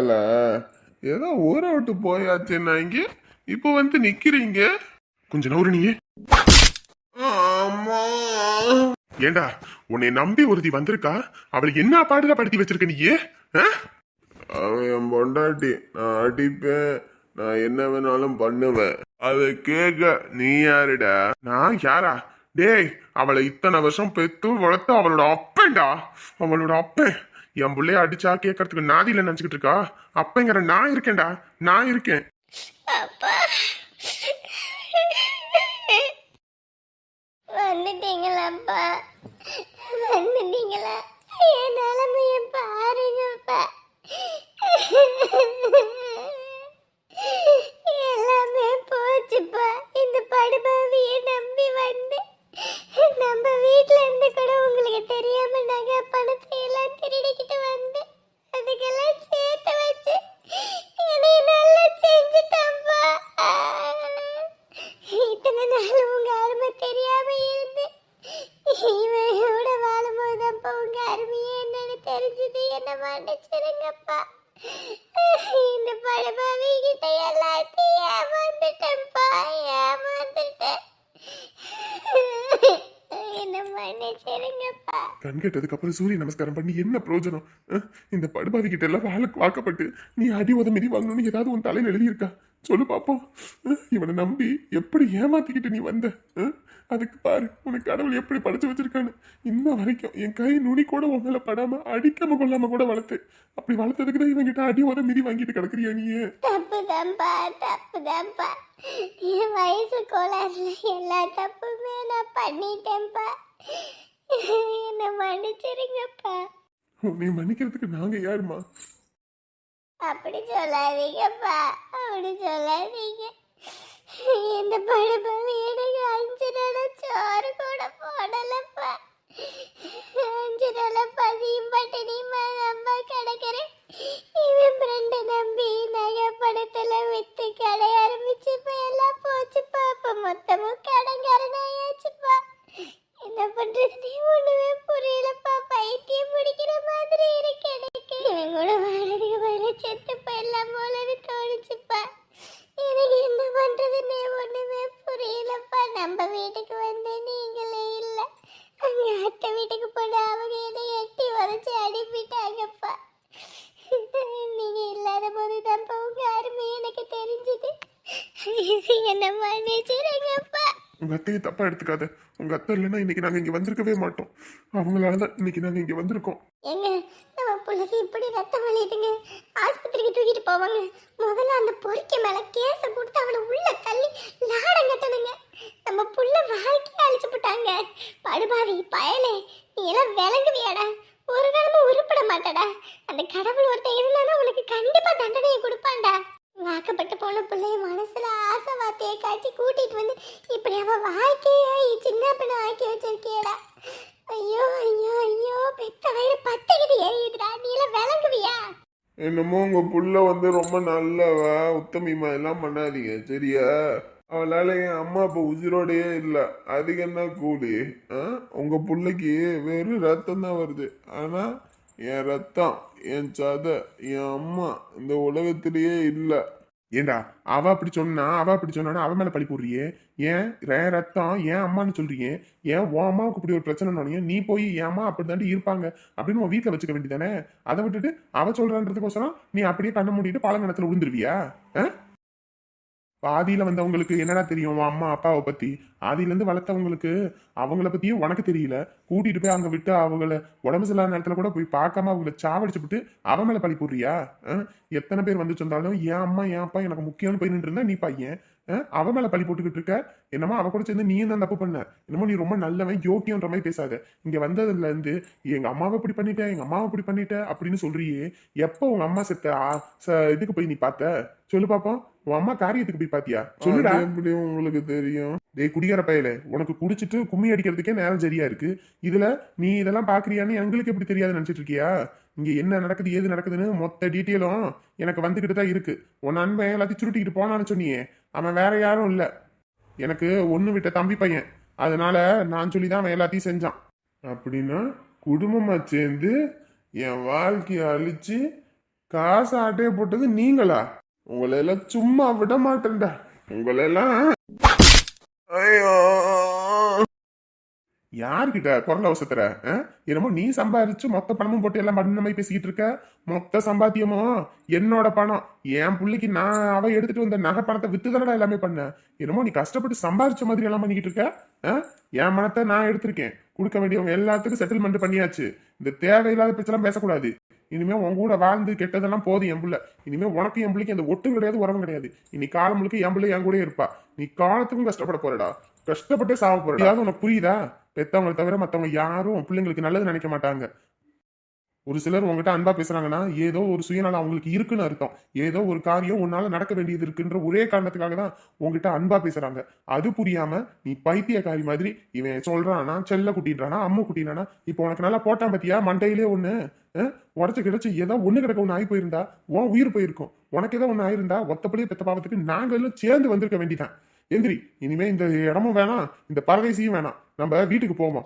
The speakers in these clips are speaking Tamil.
வாங்கல ஏதோ ஊரை விட்டு போயாச்சுன்னாங்க இப்போ வந்து நிக்கிறீங்க? கொஞ்ச நவுறு நீயே. ஆமா. ஏண்டா உன்னை நம்பி ஒருத்தி வந்திருக்கா? அவளுக்கு என்ன பாடுல படுத்தி வச்சிருக்க நீயே? அவன் என் பொண்டாட்டி. நான் அடிப்பேன். நான் என்ன வேணாலும் பண்ணுவேன். அதை கேட்க நீ யாருடா? நான் யாரா? டேய் அவளை இத்தனை வருஷம் பெத்து வளர்த்து அவளோட அப்பன்டா. அவளோட அப்பன். என் புள்ளைய அடிச்சா கேட்கறதுக்கு நாதியில நினைச்சுக்கிட்டு இருக்கா? அப்பங்கிற நான் இருக்கேன்டா. நான் இருக்கேன். வந்துட்டீங்களாப்பா? வந்துட்டீங்களா? என் நிலைமைய பாருங்கப்பா. எல்லாமே போச்சுப்பா. இந்த படுபாவியை நம்பி வந்து என்ன மன்னிச்சிருங்கப்பா. இந்த படுபாவி கிட்ட எல்லாத்தையும் ஏமாந்துட்டேன்ப்பா ஏமாந்துட்டேன். என்ன மன்னிச்சிருங்கப்பா. கண் கெட்டதுக்கு அப்புறம் சூரிய நமஸ்காரம் பண்ணி என்ன பிரயோஜனம்? இந்த படுபாவி கிட்ட எல்லாம் வாழ வாக்கப்பட்டு நீ அடி உதமிதி வாங்கணும்னு ஏதாவது உன் தலையில் எழுதியிருக்கா? சொல்லு பாப்போம். இவனை நம்பி எப்படி ஏமாத்திக்கிட்டு நீ வந்த? அதுக்கு பாரு உனக்கு கடவுள் எப்படி படைச்சு வச்சிருக்கான்னு. இன்ன வரைக்கும் என் கை நுனி கூட உன் மேல படாம அடிக்காம கொள்ளாம கூட வளர்த்து. அப்படி வளர்த்ததுக்கு தான் இவன் கிட்ட அடி உத மிதி வாங்கிட்டு கிடக்குறியா நீ? தப்புதான்ப்பா தப்புதான்ப்பா என் வயசு கோளாறுல எல்லா தப்புமே நான் பண்ணிட்டேன்ப்பா என்ன மன்னிச்சிருங்கப்பா. உன்னை மன்னிக்கிறதுக்கு நாங்க யாருமா அப்படி சொல்லாதீங்கப்பா. அப்படி சொல்லாதீங்க. இந்த படுபாவி வீடுக்கு அஞ்சு நாளா சோறு கூட போடலப்பா. அஞ்சு நாளா பசியும் பட்டினியுமா நம்ம கிடக்குறேன். இவன் ஃப்ரெண்டு நம்பி நகை படத்துல வித்து கடை ஆரம்பிச்சு இப்ப எல்லாம் போச்சுப்பா இப்ப மொத்தமும் கடங்காரனாயாச்சுப்பா என்ன பண்றது நீ ஒண்ணுமே புரியலப்பா பைத்தியம் பிடிக்கிற மாதிரி இருக்கு எனக்கு இவன் கூட வாழறதுக்கு பதிலா செத்து போயிடலாம் போலன்னு தோணுச்சுப்பா எனக்கு என்ன பண்றதுன்னே ஒண்ணுமே புரியலப்பா நம்ம வீட்டுக்கு வந்து நீங்களே இல்ல. அங்க அத்தை வீட்டுக்கு போன அவங்க என்னை எட்டி வரைச்சு அனுப்பிட்டாங்கப்பா நீங்க இல்லாத போது தான் உங்க அருமை எனக்கு தெரிஞ்சது. என்ன மன்னிச்சிருங்கப்பா உங்க அத்தையை தப்பா எடுத்துக்காத. உங்க அத்தை இல்லைன்னா இன்னைக்கு நாங்க இங்க வந்திருக்கவே மாட்டோம். அவங்களாலதான் இன்னைக்கு நாங்க இங்க வந்திருக்கோம். எங்க புள்ளது இப்படி ரத்தம் வலியுதுங்க. ஆஸ்பத்திரிக்கு தூக்கிட்டு போவாங்க. முதல்ல அந்த பொறிக்க மேல கேஸ கொடுத்து அவனை உள்ள தள்ளி லாடம் கட்டணுங்க. நம்ம புள்ள வாழ்க்கையை அழிச்சு போட்டாங்க. படுபாவி பயலே நீ எல்லாம் விளங்குவியாடா? ஒரு காலமும் உருப்பட மாட்டடா? அந்த கடவுள் ஒருத்தன் இருந்தானா உனக்கு கண்டிப்பா தண்டனையை கொடுப்பான்டா. வாக்கப்பட்டு போன பிள்ளைய மனசுல ஆசை வார்த்தையை காய்ச்சி கூட்டிட்டு வந்து இப்படி அவ வாழ்க்கையை சின்ன பிள்ளை ஆக்கி வச்சிருக்கியடா. ஐயோ ஐயோ ஐயோ பெத்த வயிறு பத்துக்கிட்டு எரியுதுடா நீ எல்லாம் விளங்குவியா? என்னமோ உங்க புள்ள வந்து ரொம்ப நல்லவ உத்தமிமா எல்லாம் பண்ணாதீங்க சரியா? அவளால என் அம்மா அப்பா உயிரோடையே இல்லை. அதுக்கு என்ன கூலி? ஆ? உங்க புள்ளைக்கு வெறும் ரத்தம் தான் வருது. ஆனா என் ரத்தம் என் சதை என் அம்மா இந்த உலகத்திலேயே இல்லை. ஏண்டா? அவ அப்படி சொன்னா அவ அப்படி சொன்னா அவ மேல பழி போடுறியே? ஏன்? ரே ரத்தம்? ஏன் அம்மான்னு சொல்றியே? ஏன் உன் அம்மாவுக்கு இப்படி ஒரு பிரச்சனை நீ போய் ஏமா அம்மா அப்படி தாண்டி இருப்பாங்க அப்படின்னு உன் வீட்டில் வச்சுக்க வேண்டியதானே அதை விட்டுட்டு அவ சொல்றான்றதுக்கோசரம் நீ அப்படியே கண்ணை மூடிட்டு பாலங்கணத்துல விழுந்துருவியா ஆ? பாதியில வந்தவங்களுக்கு என்னடா தெரியும் உன் அம்மா அப்பாவை பத்தி? ஆதியிலேருந்து வளர்த்தவங்களுக்கு அவங்கள பத்தியும் உனக்கு தெரியல. கூட்டிட்டு போய் அங்க விட்டு அவங்கள உடம்பு சரியில்லாத நேரத்துல கூட போய் பார்க்காம அவங்கள சாவடிச்சு விட்டு அவன் மேல பழி போடுறியா? ஆ? எத்தனை பேர் வந்து சொன்னாலும் என் அம்மா என் அப்பா எனக்கு முக்கியம்னு போய் நின்று இருந்தா நீ பையன். அவ மேல பழி போட்டுக்கிட்டு இருக்க. என்னமோ அவ கூட சேர்ந்து நீயும் தான் தப்பு பண்ண. என்னமோ நீ ரொம்ப நல்லவன் யோக்கியன்ற மாதிரி பேசாத. இங்க வந்ததுல இருந்து எங்க அம்மாவை இப்படி பண்ணிட்ட எங்க அம்மாவை இப்படி பண்ணிட்ட அப்படின்னு சொல்றியே. எப்போ உங்க அம்மா செத்த இதுக்கு போய் நீ பார்த்த? சொல்லு பாப்போம். உன் அம்மா காரியத்துக்கு போய் பாத்தியா சொல்லுடா. எப்படி உங்களுக்கு தெரியும்? டேய் குடிகார பயலே உனக்கு குடிச்சிட்டு கும்மி அடிக்கிறதுக்கே நேரம் சரியா இருக்கு. இதுல நீ இதெல்லாம் பாக்குறியான்னு எங்களுக்கு எப்படி தெரியாது நினைச்சிட்டு இருக்கியா? இங்க என்ன நடக்குது ஏது நடக்குதுன்னு மொத்த டீட்டெயிலும் எனக்கு வந்துகிட்டு தான் இருக்கு. உன் நண்பன் எல்லாத்தையும் சுருட்டிக்கிட்டு போனான்னு சொன்னியே. அவன் வேற யாரும் இல்லை. எனக்கு ஒன்று விட்ட தம்பி பையன். அதனால நான் சொல்லி தான் அவன் எல்லாத்தையும் செஞ்சான். அப்படின்னா குடும்பமாக சேர்ந்து என் வாழ்க்கையை அழிச்சு காசு ஆட்டையை போட்டது நீங்களா? உங்களை எல்லாம் சும்மா விட மாட்டேன்டா. உங்களெல்லாம் ஐயோ. யார்கிட்ட குரல் அவசத்துற என்னமோ நீ சம்பாரிச்சு மொத்த பணமும் போட்டு எல்லாம் பண்ண மாதிரி பேசிக்கிட்டு இருக்க? மொத்த சம்பாத்தியமோ? என்னோட பணம். என் பிள்ளைக்கு நான் அவ எடுத்துட்டு வந்த நகை பணத்தை வித்து தானடா எல்லாமே பண்ண? என்னமோ நீ கஷ்டப்பட்டு சம்பாதிச்ச மாதிரி எல்லாம் பண்ணிக்கிட்டு இருக்க? ஆ? என் பணத்தை நான் எடுத்திருக்கேன். கொடுக்க வேண்டியவங்க எல்லாத்துக்கும் செட்டில்மெண்ட் பண்ணியாச்சு. இந்த தேவையில்லாத பிரச்சனை பேசக்கூடாது. இனிமே உன் கூட வாழ்ந்து கெட்டதெல்லாம் போதும் என் புள்ள. இனிமே உனக்கு என் பிள்ளைக்கு அந்த ஒட்டும் கிடையாது உறவும் கிடையாது. இனி காலம் முழுக்க என் பிள்ளை என் கூட இருப்பா. நீ காலத்துக்கும் கஷ்டப்பட போறடா. கஷ்டப்பட்டே சாவ போறடா. ஏதாவது உனக்கு புரியுதா? பெத்தவங்களை தவிர மத்தவங்க யாரும் உன் பிள்ளைங்களுக்கு நல்லது நினைக்க மாட்டாங்க. ஒரு சிலர் உங்ககிட்ட அன்பா பேசுறாங்கன்னா ஏதோ ஒரு சுயநலம் அவங்களுக்கு இருக்குன்னு அர்த்தம். ஏதோ ஒரு காரியம் உன்னால நடக்க வேண்டியது இருக்குன்ற ஒரே காரணத்துக்காக தான் உங்ககிட்ட அன்பா பேசுறாங்க. அது புரியாம நீ பைத்தியக்காரி மாதிரி இவன் சொல்றானா செல்ல குட்டின்றானா அம்மா குட்டினானா இப்போ உனக்கு நல்லா போட்டான் பத்தியா? மண்டையிலே ஒண்ணு. உடச்சு கிடைச்சு ஏதோ ஒண்ணு கிடக்க ஒண்ணு ஆகி போயிருந்தா உன் உயிர் போயிருக்கும். உனக்கு ஏதோ ஒண்ணு ஆயிருந்தா ஒத்தப்படியே பெத்த பாவத்துக்கு நாங்க எல்லாம் சேர்ந்து வந்திருக்க வேண்டிதான். எந்திரி இனிமே இந்த இடமும் வேணாம் இந்த பரதேசியும் வேணாம். நம்ம வீட்டுக்கு போவோம்?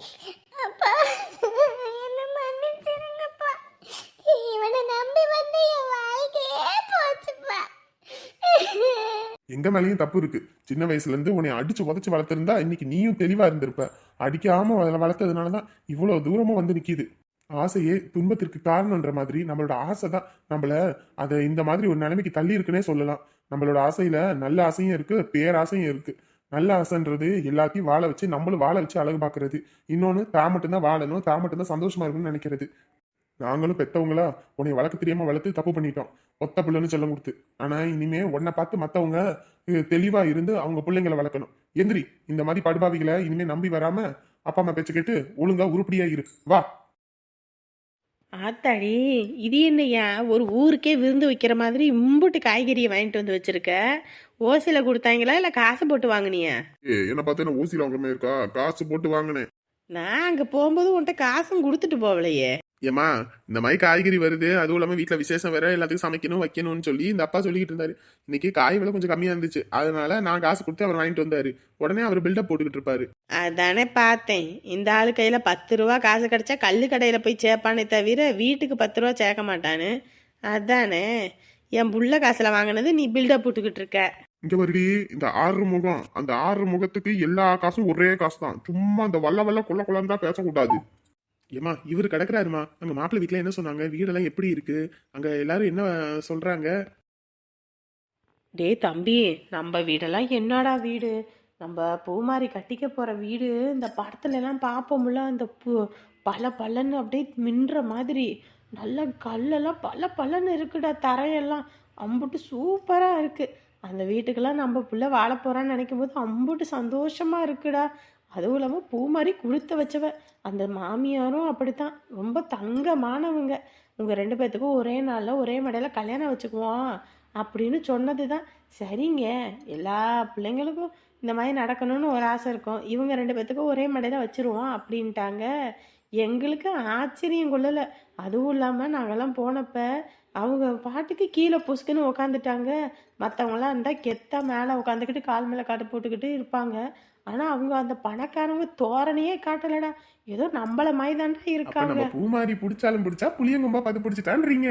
எங்க மேலேயும் தப்பு இருக்கு. சின்ன வயசுல இருந்து உன்னை அடிச்சு உதச்சு வளர்த்திருந்தா இன்னைக்கு நீயும் தெளிவா இருந்திருப்ப. அடிக்காம வள- வளர்த்ததுனாலதான் இவ்வளவு தூரமா வந்து நிக்குது. ஆசையே துன்பத்திற்கு காரணம்ன்ற மாதிரி நம்மளோட ஆசை தான் நம்மள அதை இந்த மாதிரி ஒரு நிலைமைக்கு தள்ளி இருக்குன்னே சொல்லலாம். நம்மளோட ஆசையில நல்ல ஆசையும் இருக்கு பேராசையும் இருக்கு. நல்ல ஆசைன்றது எல்லாத்தையும் வாழ வச்சு நம்மளும் வாழ வச்சு அழகு பார்க்கறது இன்னொன்று தான் மட்டும்தான் வாழணும் தான் மட்டும்தான் சந்தோஷமா இருக்கணும்னு நினைக்கிறது. நாங்களும் பெத்தவங்களா உன்னை வளர்க்க தெரியாம வளர்த்து தப்பு பண்ணிட்டோம். ஒத்த பிள்ளைன்னு சொல்ல கொடுத்து. ஆனா இனிமே உன்னை பார்த்து மத்தவங்க தெளிவா இருந்து அவங்க பிள்ளைங்களை வளர்க்கணும். எந்திரி இந்த மாதிரி படுபாவிகளை இனிமே நம்பி வராம அப்பா அம்மா பேச்சு கேட்டு ஒழுங்கா உருப்படியா இரு. வா. ஆத்தாடி இது என்னய்யா ஒரு ஊருக்கே விருந்து வைக்கிற மாதிரி இம்புட்டு காய்கறியை வாங்கிட்டு வந்து வச்சிருக்க? ஓசியில் கொடுத்தாங்களா? இல்லை காசு போட்டு வாங்குனியா? ஏ என்ன பார்த்து ஊசியில் வாங்குற மாதிரி இருக்கா? காசு போட்டு வாங்கினேன். நான் அங்கே போகும்போது உன்கிட்ட காசும் கொடுத்துட்டு போகலையே. ஏமா இந்த மாதிரி காய்கறி வருது அதுவும் இல்லாம வீட்டுல விசேஷம் வேற எல்லாத்துக்கும் சமைக்கணும் வைக்கணும்னு சொல்லி இந்த அப்பா சொல்லிக்கிட்டு இருந்தாரு. இன்னைக்கு காய் விலை கொஞ்சம் கம்மியா இருந்துச்சு. அதனால நான் காசு கொடுத்து அவர் வாங்கிட்டு வந்தாரு. உடனே அவர் பில்டப் போட்டுக்கிட்டு இருப்பாரு. அதானே பார்த்தேன். இந்த ஆள் கையில் பத்து ரூபா காசு கிடைச்சா கல்லு கடையில் போய் சேர்ப்பானே தவிர வீட்டுக்கு பத்து ரூபா சேர்க்க மாட்டானு. அதானே? என் புள்ள காசில் வாங்கினது நீ பில்டப் போட்டுக்கிட்டு இருக்க. இங்க வருடி இந்த ஆறு முகம். அந்த ஆறு முகத்துக்கு எல்லா காசும் ஒரே காசு தான் சும்மா அந்த வல்ல வல்ல கொள்ளன்னு தான் பேசக்கூடாது. ஏமா இவர் கிடக்குறாருமா? அங்க மாப்பிள்ளை வீட்டுல என்ன சொன்னாங்க? வீடெல்லாம் எப்படி இருக்கு? அங்க எல்லாரும் என்ன சொல்றாங்க? டேய் தம்பி நம்ம வீடெல்லாம் என்னடா வீடு? நம்ம பூமாரி கட்டிக்க போகிற வீடு இந்த படத்துல எல்லாம் பார்ப்போம்ல அந்த பூ பல பலன்னு அப்படியே மின்ற மாதிரி. நல்ல கல்லெல்லாம் பல பலன்னு இருக்குடா தரையெல்லாம். அம்புட்டு சூப்பராக இருக்குது அந்த வீட்டுக்கெல்லாம் நம்ம பிள்ளை வாழ போகிறான்னு நினைக்கும் போது அம்புட்டு சந்தோஷமாக இருக்குடா. அதுவும் இல்லாமல் பூ மாதிரி கொடுத்து வச்சவ. அந்த மாமியாரும் அப்படித்தான். ரொம்ப தங்கமானவங்க. உங்கள் ரெண்டு பேர்த்துக்கும் ஒரே நாளில் ஒரே மடையில் கல்யாணம் வச்சுக்குவோம் அப்படின்னு சொன்னது தான் சரிங்க. எல்லா பிள்ளைங்களுக்கும் இந்த மாதிரி நடக்கணும்னு ஒரு ஆசை இருக்கும். இவங்க ரெண்டு பேர்த்துக்கும் ஒரே மடையில் வச்சுருவோம் அப்படின்ட்டாங்க. எங்களுக்கு ஆச்சரியம் கொள்ளலை. அதுவும் இல்லாமல் நாங்கெல்லாம் போனப்போ அவங்க பாட்டுக்கு கீழே புசுக்குன்னு உக்காந்துட்டாங்க. மற்றவங்களாம் இருந்தால் கெத்தா மேலே உட்காந்துக்கிட்டு கால் மேலே காட்டு போட்டுக்கிட்டு இருப்பாங்க. ஆனால் அவங்க அந்த பணக்காரங்க தோரணையே காட்டலடா. ஏதோ நம்மள மாதிரி தான்டா அப்ப இருக்காங்க. நம்ம பூமாரி பிடிச்சாலும் பிடிச்சா புளியங்கும்பா பார்த்து பிடிச்சிட்டான்றீங்க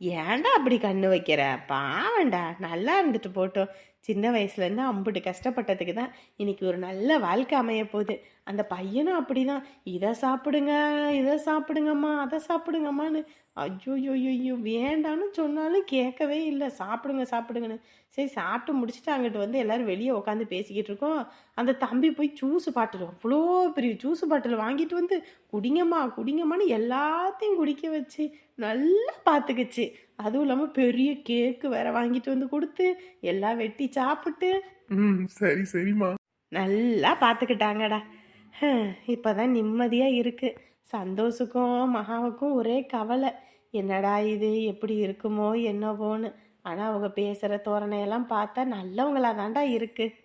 ஏன்டா அப்படி கண்ணு வைக்கிற? பாவண்டா நல்லா இருந்துட்டு போட்டோம். சின்ன வயசுலேருந்து அம்புட்டு கஷ்டப்பட்டதுக்கு தான் இன்னைக்கு ஒரு நல்ல வாழ்க்கை அமைய போகுது. அந்த பையனும் அப்படிதான். இதை சாப்பிடுங்க இதை சாப்பிடுங்கம்மா அதை சாப்பிடுங்கம்மான்னு. ஐயோ ஐயோ வேண்டான்னு சொன்னாலும் கேட்கவே இல்லை. சாப்பிடுங்க சாப்பிடுங்கன்னு. சரி சாப்பிட்டு முடிச்சுட்டு அங்கிட்டு வந்து எல்லோரும் வெளியே உட்காந்து பேசிக்கிட்டு இருக்கோம். அந்த தம்பி போய் ஜூஸ் பாட்டில் அவ்வளோ பெரிய ஜூஸ் பாட்டில் வாங்கிட்டு வந்து குடிங்கம்மா குடிங்கம்மான்னு எல்லாத்தையும் குடிக்க வச்சு நல்லா பார்த்துக்குச்சு. அதுவும் இல்லாமல் பெரிய கேக்கு வேற வாங்கிட்டு வந்து கொடுத்து எல்லாம் வெட்டி சாப்பிட்டு. ம் சரி சரிம்மா. நல்லா பார்த்துக்கிட்டாங்கடா இப்போ தான் நிம்மதியாக இருக்குது சந்தோஷுக்கும் மகாவுக்கும் ஒரே கவலை. என்னடா இது எப்படி இருக்குமோ என்னவோன்னு. ஆனால் அவங்க பேசுகிற தோரணையெல்லாம் பார்த்தா நல்லவங்களா தான்டா இருக்குது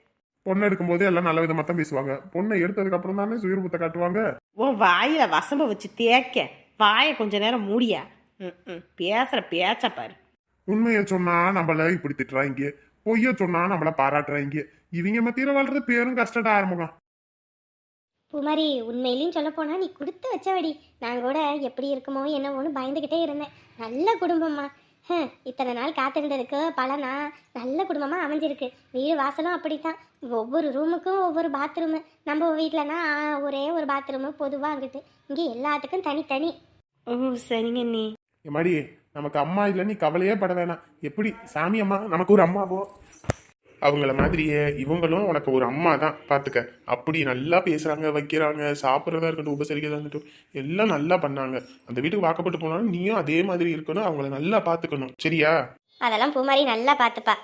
பொண்ணை எடுக்கும்போது எல்லாம் நல்ல விதமா தான் பேசுவாங்க. பொண்ணை எடுத்ததுக்கு அப்புறம் தானே சுயரூபத்தை காட்டுவாங்க? உன் வாயில் வசம்ப வச்சு தேக்க வாயை கொஞ்ச நேரம் மூடியா. ம் ம் பேசுகிற பேச்ச பாரு. உண்மையை சொன்னா நம்மள இப்படி திட்டுறாங்க. பொய்ய சொன்னா நம்மள பாராட்டுறாங்க. இவங்க மத்தியில வாழ்றது பேரும் கஷ்டடா ஆரம்பம் பூமாரி உண்மையிலையும் சொல்ல போனா நீ கொடுத்து வச்சவடி. நான் கூட எப்படி இருக்குமோ என்னவோன்னு பயந்துக்கிட்டே இருந்தேன். நல்ல குடும்பம்மா. இத்தனை நாள் காத்திருந்ததுக்கு பலனா நல்ல குடும்பமா அமைஞ்சிருக்கு. வீடு வாசலும் அப்படித்தான். ஒவ்வொரு ரூமுக்கும் ஒவ்வொரு பாத்ரூமு. நம்ம வீட்டிலனா ஒரே ஒரு பாத்ரூமு பொதுவாக இருக்குது இங்கே எல்லாத்துக்கும் தனித்தனி. ஓ சரிங்க எம்மாடி நமக்கு அம்மா இல்லை நீ கவலையே பட வேணாம். எப்படி? சாமி அம்மா நமக்கு ஒரு அம்மாவோ? அவங்கள மாதிரியே இவங்களும் உனக்கு ஒரு அம்மா தான். பார்த்துக்க. அப்படி நல்லா பேசுகிறாங்க வைக்கிறாங்க சாப்பிட்றதா இருக்கட்டும் உபசரிக்கிறதா இருக்கட்டும் எல்லாம் நல்லா பண்ணாங்க. அந்த வீட்டுக்கு வாக்கப்பட்டு போனாலும் நீயும் அதே மாதிரி இருக்கணும். அவங்கள நல்லா பார்த்துக்கணும். சரியா? அதெல்லாம் பூமாரி நல்லா பார்த்துப்பா.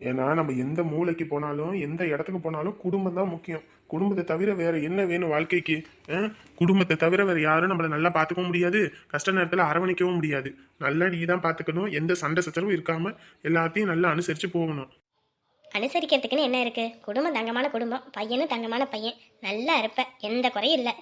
ஏன்னா நம்ம எந்த மூளைக்கு போனாலும் எந்த இடத்துக்கு போனாலும் குடும்பம் தான் முக்கியம். குடும்பத்தை தவிர வேற என்ன வேணும் வாழ்க்கைக்கு? ஆ? குடும்பத்தை தவிர வேற யாரும் நம்மளை நல்லா பார்த்துக்கவும் முடியாது. கஷ்ட நேரத்தில் அரவணைக்கவும் முடியாது. நல்லா நீ தான் பார்த்துக்கணும். எந்த சண்டை சச்சரவும் இருக்காம எல்லாத்தையும் நல்லா அனுசரிச்சு போகணும். அனுசரிக்கிறதுக்குன்னு என்ன இருக்கு? குடும்பம் தங்கமான குடும்பம். பையனும் தங்கமான பையன். நல்லா இருப்ப. எந்த குறையும் இல்லை.